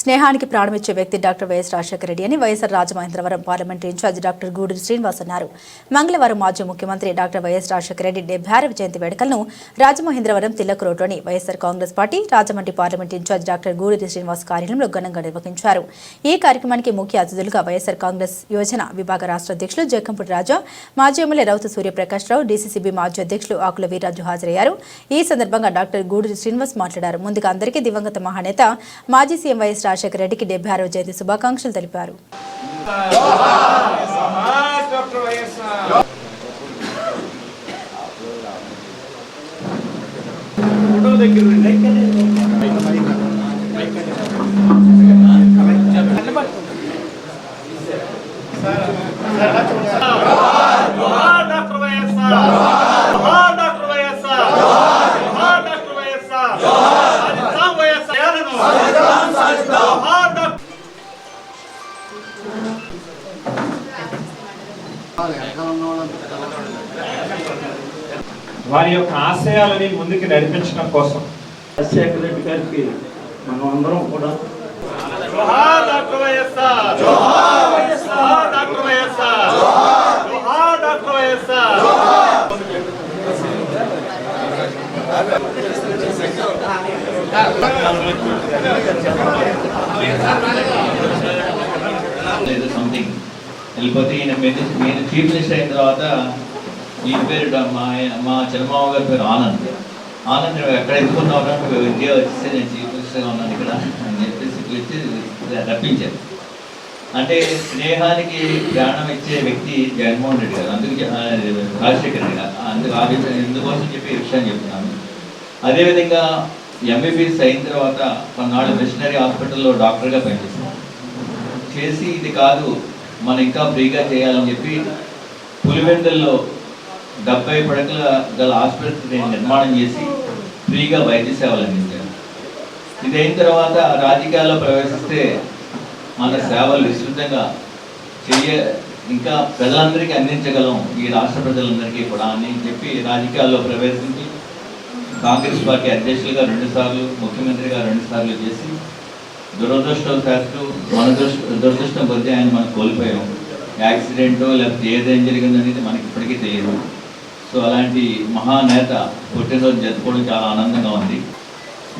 స్నేహానికి ప్రాణమిచ్చే వ్యక్తి doctor YS Rajasekhara Reddy అని YSR Rajamahendravaram parliamentary incharge doctor Guduru Srinivas అన్నారు. మంగళవారం మాజీ ముఖ్యమంత్రి డాక్టర్ వైఎస్ రాజశేఖర రెడ్డి డెబ్బై జయంతి వేడుకలను రాజమహేంద్రవరం తిలక్ రోడ్లోని YSR Congress party Rajahmundry parliament incharge doctor Guduri Srinivas కార్యాలయంలో ఘనంగా నిర్వహించారు. ఈ కార్యక్రమానికి ముఖ్య అతిథులుగా వైఎస్ఆర్ కాంగ్రెస్ యోజన విభాగ రాష్ట్ర అధ్యక్షులు జక్కంపూడి రాజా మాజీ ఎమ్మెల్యే రౌతు సూర్యప్రకాష్ రావు డీసీసీబీ మాజీ అధ్యక్షులు ఆకుల వీర్రాజు హాజరయ్యారు. ఈ సందర్భంగా డాక్టర్ గూడూరి శ్రీనివాస్ మాట్లాడారు. ముందుగా అందరికీ దివంగత మహానేత మాజీ సీఎం వైఎస్ రాజశేఖర రెడ్డికి డెబ్బై ఆరవ జయంతి శుభాకాంక్షలు తెలిపారు. దగ్గర వారి యొక్క ఆశయాలని ముందుకు నడిపించడం కోసం. రాజశేఖర రెడ్డి గారికి మనం అందరం కూడా డాక్టర్ వైఎస్ఆర్ జోహార్ వైఎస్ఆర్ డాక్టర్ వైఎస్ఆర్ జోహార్ డాక్టర్ వైఎస్ఆర్ లేదు సంథింగ్ వెళ్ళిపోతే ఈయన మిని- మీరు చీఫ్ మినిస్టర్ అయిన తర్వాత ఈ పేరు మా మా చంద్రబాబు గారి పేరు ఆనంద్. ఆనంద్ నువ్వు ఎక్కడ ఎత్తుకున్నావు విద్య వచ్చేస్తే నేను చీఫ్ మినిస్టర్గా ఉన్నాను ఇక్కడ అని చెప్పేసి పిలిచి రప్పించారు. అంటే స్నేహానికి ప్రాణం ఇచ్చే వ్యక్తి జగన్మోహన్ రెడ్డి గారు. అందుకు రాజశేఖర్ రెడ్డి గారు. అందుకు ఆ విషయం ఎందుకోసం చెప్పి ఈ చెప్తున్నాను. అదేవిధంగా ఎంబీబీఎస్ అయిన తర్వాత కొన్నాళ్ళు మిషనరీ హాస్పిటల్లో డాక్టర్గా పనిచేస్తున్నాను చేసి ఇది కాదు మనం ఇంకా ఫ్రీగా చేయాలని చెప్పి పులివెండల్లో డెబ్బై పడకల గల ఆసుపత్రి నిర్మాణం చేసి ఫ్రీగా వైద్య సేవలు అందించారు. ఇది అయిన తర్వాత రాజకీయాల్లో ప్రవేశిస్తే మన సేవలు విస్తృతంగా చెయ్య ఇంకా ప్రజలందరికీ అందించగలం ఈ రాష్ట్ర ప్రజలందరికీ కూడా అని చెప్పి రాజకీయాల్లో ప్రవేశించి కాంగ్రెస్ పార్టీ అధ్యక్షులుగా రెండుసార్లు ముఖ్యమంత్రిగా రెండుసార్లు చేసి దురదృష్టవశాత్తు మన దురదృష్ట దురదృష్టం కొద్దీ ఆయన మనం కోల్పోయాం. యాక్సిడెంటో లేకపోతే ఏదేం జరిగింది అనేది మనకి ఇప్పటికీ తెలియదు. సో అలాంటి మహానేత పుట్టినరోజు జరుపుకోవడం చాలా ఆనందంగా ఉంది.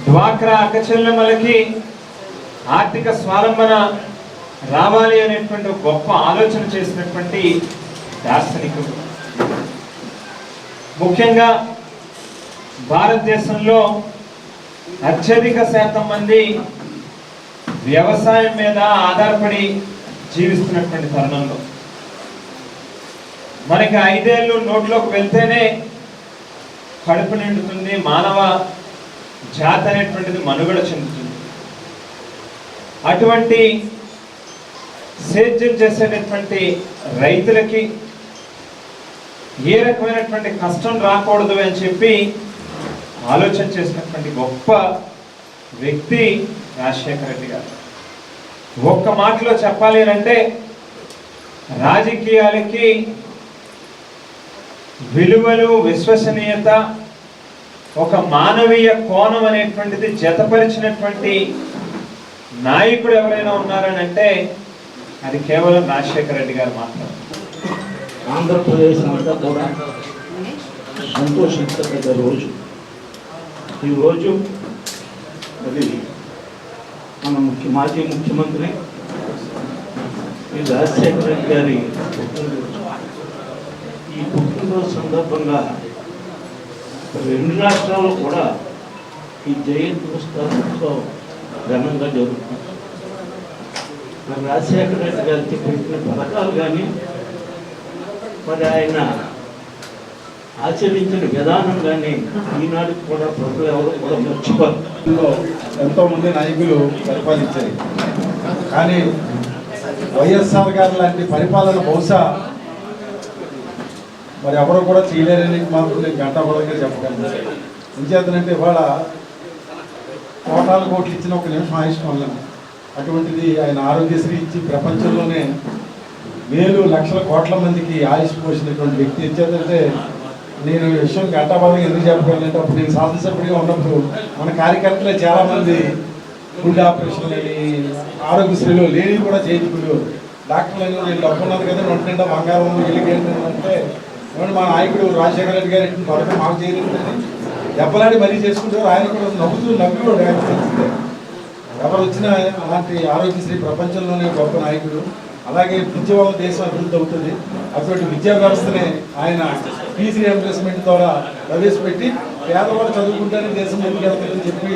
డ్వాక్రా అక్కచెల్లెమ్మలకి ఆర్థిక స్వాలంబన రావాలి అనేటువంటి గొప్ప ఆలోచన చేసినటువంటి దార్శనికుడు. ముఖ్యంగా భారతదేశంలో అత్యధిక శాతం మంది వ్యవసాయం మీద ఆధారపడి జీవిస్తున్నటువంటి తరుణంలో. మనకి ఐదేళ్ళు నోట్లోకి వెళ్తేనే కడుపు నిండుతుంది మానవ జాతి అనేటువంటిది మనుగడ చెందుతుంది. అటువంటి సేద్యం చేసేటటువంటి రైతులకి ఏ రకమైనటువంటి కష్టం రాకూడదు అని చెప్పి ఆలోచన చేసినటువంటి గొప్ప వ్యక్తి రాజశేఖర రెడ్డి గారు. ఒక్క మాటలో చెప్పాలి అంటే రాజకీయాలకి విలువలు విశ్వసనీయత ఒక మానవీయ కోణం అనేటువంటిది జతపరిచినటువంటి నాయకుడు ఎవరైనా ఉన్నారని అంటే అది కేవలం రాజశేఖర రెడ్డి గారు మాత్రం ఆంధ్రప్రదేశ్ అంతా కూడా సంతోషించదగ్గ రోజు. ఈ రోజు మరి మన ముఖ్య మాజీ ముఖ్యమంత్రి ఈ రాజశేఖర రెడ్డి గారి ఈ పుట్టినరోజు సందర్భంగా రెండు రాష్ట్రాల్లో కూడా ఈ జయంతి ఉత్సవం ఘనంగా జరుగుతుంది మరి రాజశేఖర రెడ్డి గారికి పెట్టిన పథకాలు కానీ మరి ఆయన ఆచరించిన విధానం కానీ ఈనాటికి కూడా ప్రజలు ఎవరు కూడా మర్చిపోరు ఎంతో మంది నాయకులు పరిపాలించారు కానీ వైఎస్ఆర్ గారు లాంటి పరిపాలన బహుశా మరి ఎవరు కూడా చేయలేరని మాత్రం నేను గంటాబలంగా చెప్పగలను. ఇంచేతనంటే ఇవాళ కోటాల కోట్లు ఇచ్చిన ఒక నిమిషం ఆయుష్ అటువంటిది ఆయన ఆరోగ్యశ్రీ ఇచ్చి ప్రపంచంలోనే వేలు లక్షల కోట్ల మందికి ఆయుష్ పోసినటువంటి వ్యక్తి. ఇచ్చేదంటే నేను విషయం గంటాబలంగా ఎందుకు చెప్పగలంటే అప్పుడు నేను శాసనసభ్యుడిగా ఉన్నప్పుడు మన కార్యకర్తలు చాలామంది గుండె ఆపరేషన్ అని ఆరోగ్యశ్రీలో లేని కూడా చేయించుకుడు డాక్టర్లు అని నేను డబ్బు ఉన్నది కదా ఒంటి నిండా బంగారం ఇల్లుకి ఏంటంటే మా నాయకుడు రాజశేఖర రెడ్డి గారు ఇటువంటి మాకు చేయలేదని దెబ్బలాడి మరీ చేసుకుంటారు. ఆయన కూడా నవ్వుతూ నవ్వుడు ఆయన తెలిసిందే ఎవరు వచ్చినా అలాంటి ఆరోగ్యశ్రీ ప్రపంచంలోనే గొప్ప నాయకుడు. అలాగే విద్య దేశం అభివృద్ధి అవుతుంది. అటువంటి విద్యా వ్యవస్థనే ఆయన ఫీజు రియంబర్స్మెంట్ ద్వారా ప్రవేశపెట్టి పేదవాళ్ళు చదువుకుంటేనే దేశం ముందుకెళ్తుందని చెప్పి